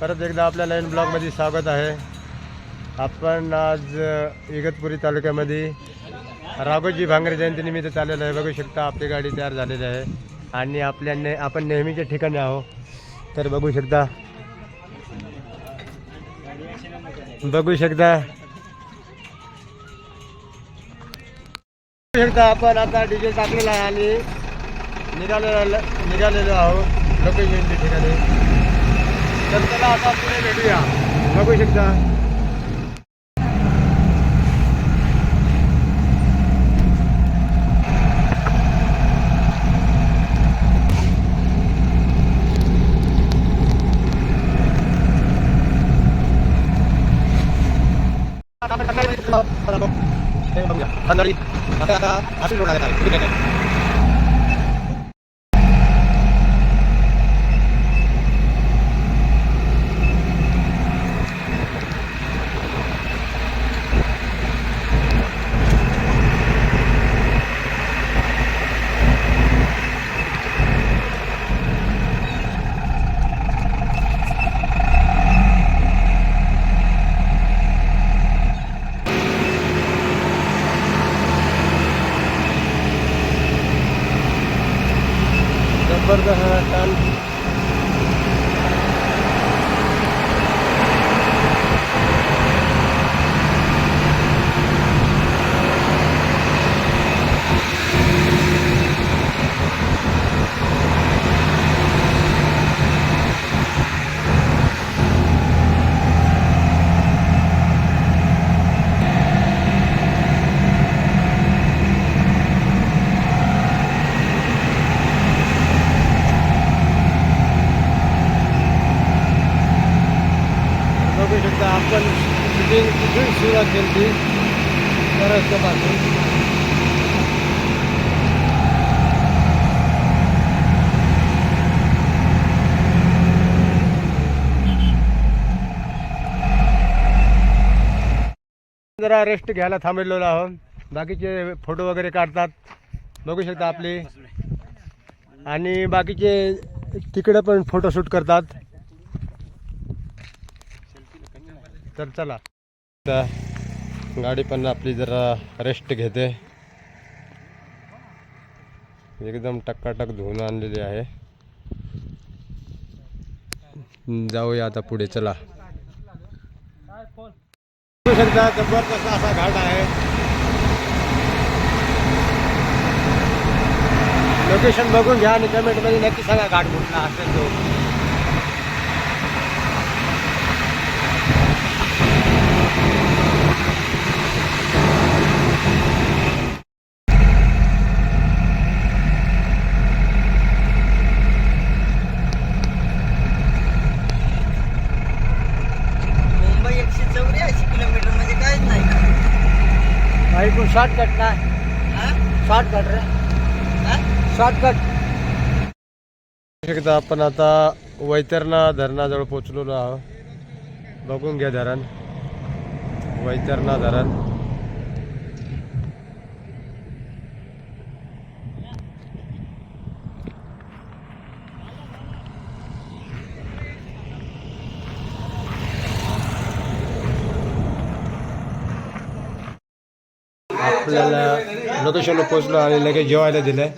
परत एकदा आपल्या लाईन ब्लॉकमध्ये स्वागत आहे. आपण आज इगतपुरी तालुक्यामध्ये राघोजी भांगरे जयंतीनिमित्त चाललेलं आहे. बघू शकता आपली गाडी तयार झालेली आहे. आणि आपल्या ने आपण नेहमीच्या ठिकाणी आहो तर बघू शकता. बघू शकता. बघू शकता आपण आता डीजे टाकलेला आहे आणि निघालेलो निघालेलो आहोत. लोकेशनच्या ठिकाणी. आता पुढे भेटूया बघू शकता जबरदस्त हा टन आता आपण शूटिंग कुठून सुरुवात केली त्या जरा रेस्ट घ्यायला थांबलेलो आहोत. बाकीचे फोटो वगैरे काढतात. बघू शकता आपले. आणि बाकीचे तिकडे पण फोटोशूट करतात. तर चला. आता गाडी पण आपली जरा रेस्ट घेते. एकदम टक्काटक धुवून आणलेली आहे. जाऊया आता पुढे चला. शकता जबरदस्त असा घाट आहे. लोकेशन बघून घ्या आणि कमेंटमध्ये नक्की सांगा घाट कुठला असेल तो. शॉर्टकट ना हा? शॉर्टकट रे. शॉर्टकट. शकता आपण आता वैतरणा धरणाजवळ पोचलेलो आहोत. बघून घ्या धरण. वैतरणा धरण. आपल्याला लोकेशनला पोचलो आणि लगेच जेवायला दिलंय.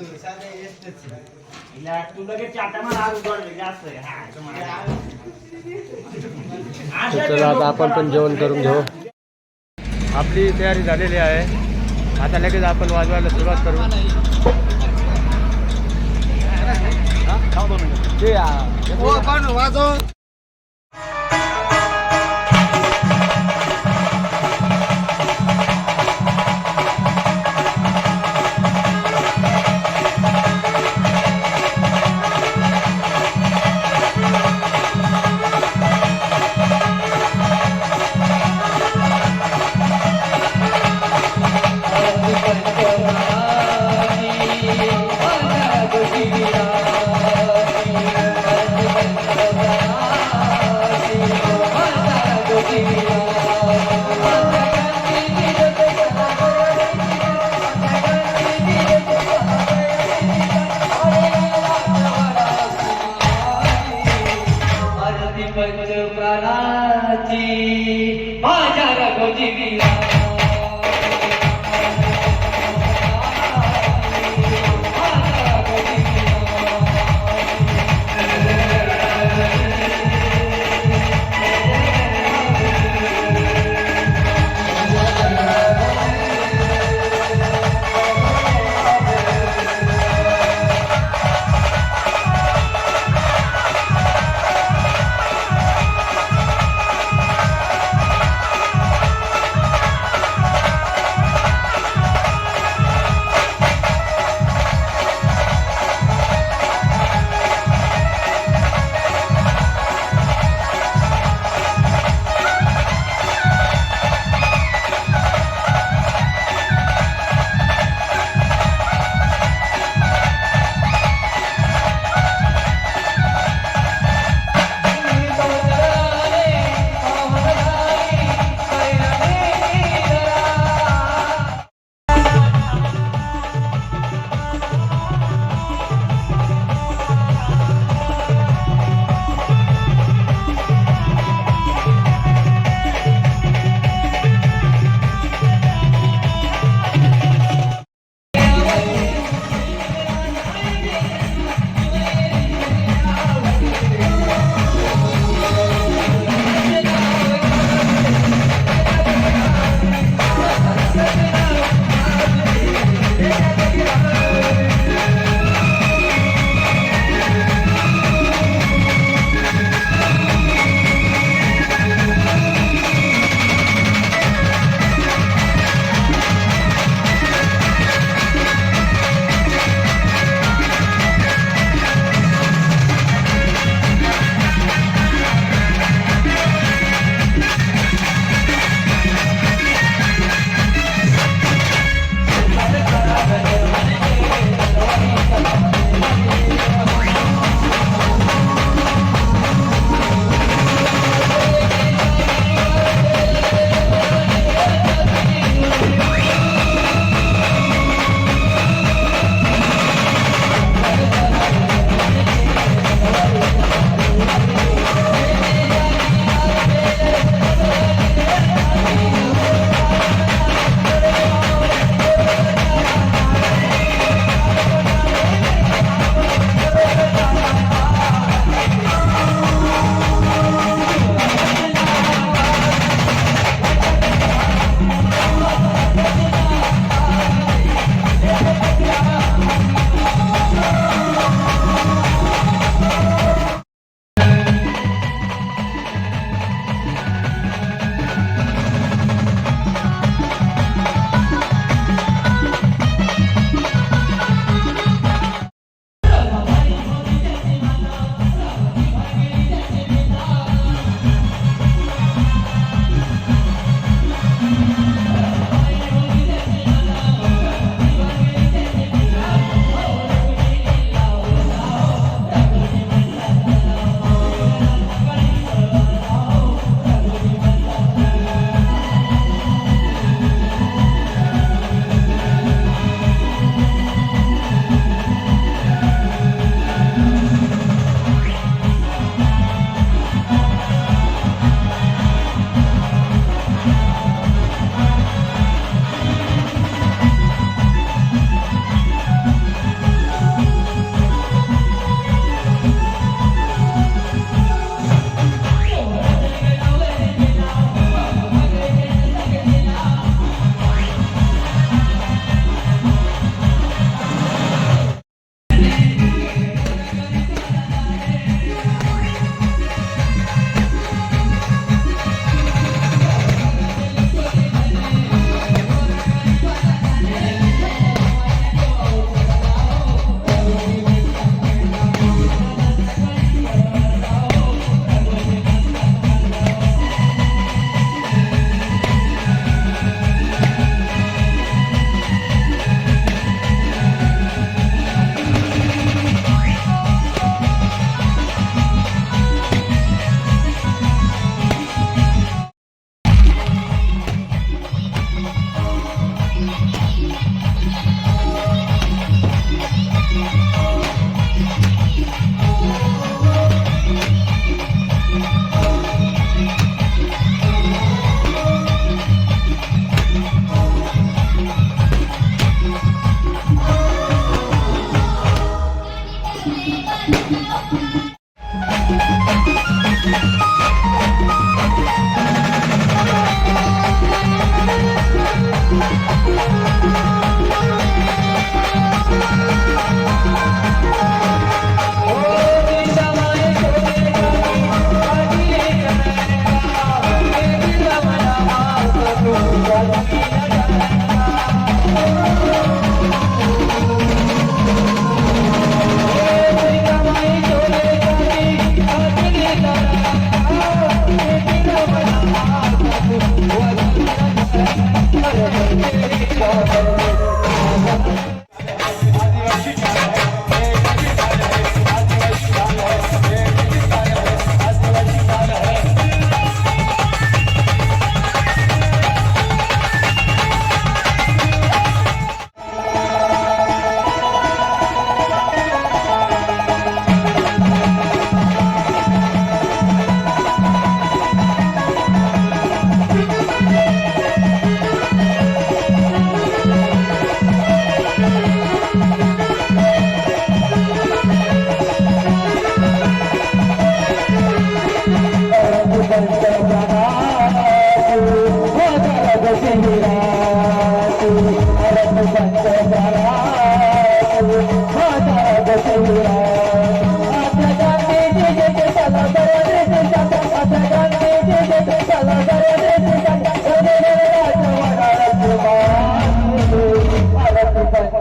तर चला आता आपण पण जेवण करून घेऊ. आपली तयारी झालेली आहे. आता लगेच आपण वाजवायला सुरुवात करू. हो? पण वाजव.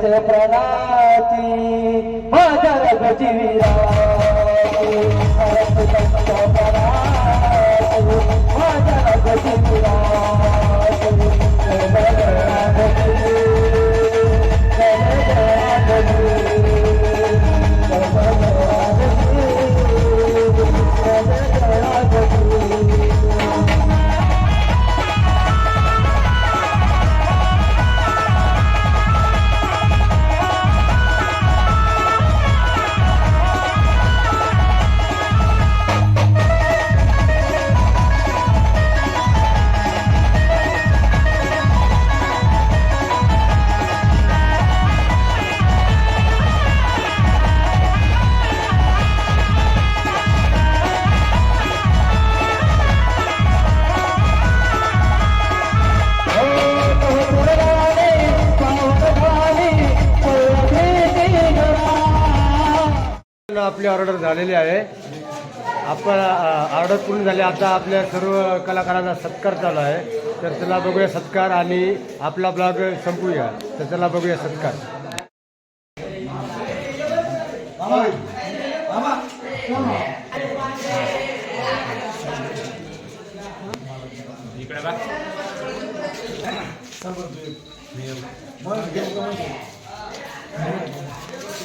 प्रणाची माझ्या रगची विराची भारत आपली ऑर्डर झालेली आहे. आपण ऑर्डर पूर्ण झाली. आता आपल्या सर्व कलाकारांचा सत्कार चालू आहे. तर त्याला बघूया सत्कार आणि आपला ब्लॉग संपूया. तर त्याला बघूया सत्कार.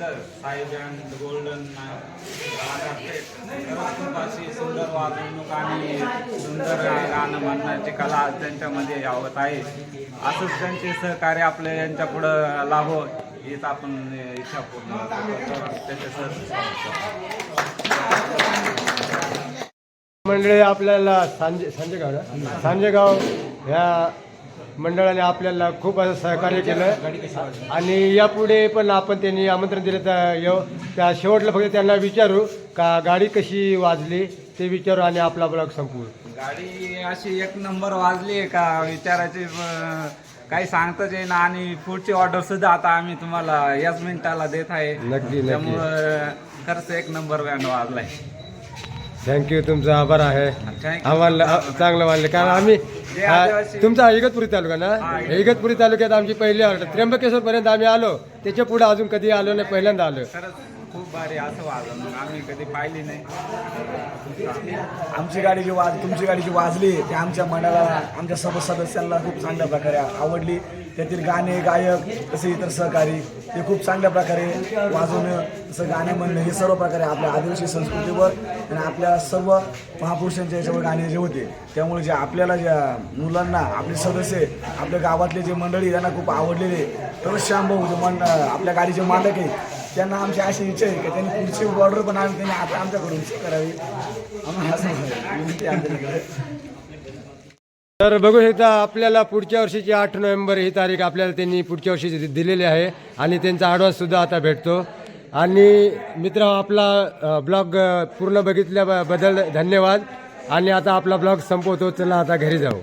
मिस्टर साहेब गोल्डन अशी सुंदर वागणूक आणि सुंदर गाणं म्हणण्याची कला त्यांच्यामध्ये यावत आहे. असंच त्यांचे सहकार्य आपल्या यांच्या पुढं लाभो. हीच आपण इच्छा पूर्ण त्याच्या सर मंडळी आपल्याला सांजे सांजेगाव ना? सांजेगाव ह्या मंडळाने आपल्याला खूप असं सहकार्य केलं. आणि यापुढे पण आपण त्यांनी आमंत्रण दिलं तर येऊ त्या शेवटला फक्त त्यांना विचारू का गाडी कशी वाजली ते विचारू आणि आपला ब्लॉग संपवू. गाडी अशी एक नंबर वाजली आहे का विचारायची काही सांगताच येईना आणि पुढची ऑर्डर सुद्धा आता आम्ही तुम्हाला याच मिनिटाला देत आहे. नक्की. त्यामुळं खरंच एक नंबर बँड वाजलाय. थँक्यू तुमचा आभार आहे. आम्हाला चांगलं वाटलं कारण आम्ही हा, तुमचा इगतपुरी तालुका ना? इगतपुरी. तालुक्यात आमची पहिली ऑर्डर त्र्यंबकेश्वर पर्यंत आम्ही आलो. त्याच्या पुढे अजून कधी आलो नाही पहिल्यांदा आलो. खरंच खूप भारी असं वाजलं मग आम्ही कधी पाहिली नाही. आमची गाडी जी वाज तुमची गाडी जी वाजली ते आमच्या मनाला आमच्या सर्व सदस्यांना खूप चांगल्या प्रकारे आवडली. त्यातील गाणे गायक तसे इतर सहकारी ते खूप चांगल्या प्रकारे वाजवणं तसं गाणे म्हणणं हे सर्व प्रकारे आपल्या आदिवासी संस्कृतीवर आणि आपल्या सर्व महापुरुषांच्या याच्यावर गाणे जे होते त्यामुळे जे आपल्याला ज्या मुलांना आपले सदस्य आपल्या गावातले जे मंडळी त्यांना खूप आवडलेले तर श्यामभाऊ जे मंड आपल्या गाडीचे मालक आहे त्यांना आमची अशी इच्छा आहे की त्यांनी पुढची ऑर्डर पण आम्ही त्यांनी आता आमच्याकडून करावी. आम्हाला असं विनंती आहे आमच्याकडे तर बघू शकता आपल्याला पुढच्या वर्षीची आठ नोव्हेंबर ही तारीख आपल्याला त्यांनी पुढच्या वर्षी दिलेली आहे आणि त्यांचा ॲडव्हान्स सुद्धा आता भेटतो. आणि मित्र आपला ब्लॉग पूर्ण बघितल्याबद्दल धन्यवाद. आणि आता आपला ब्लॉग संपवतो. चला आता घरी जाऊ.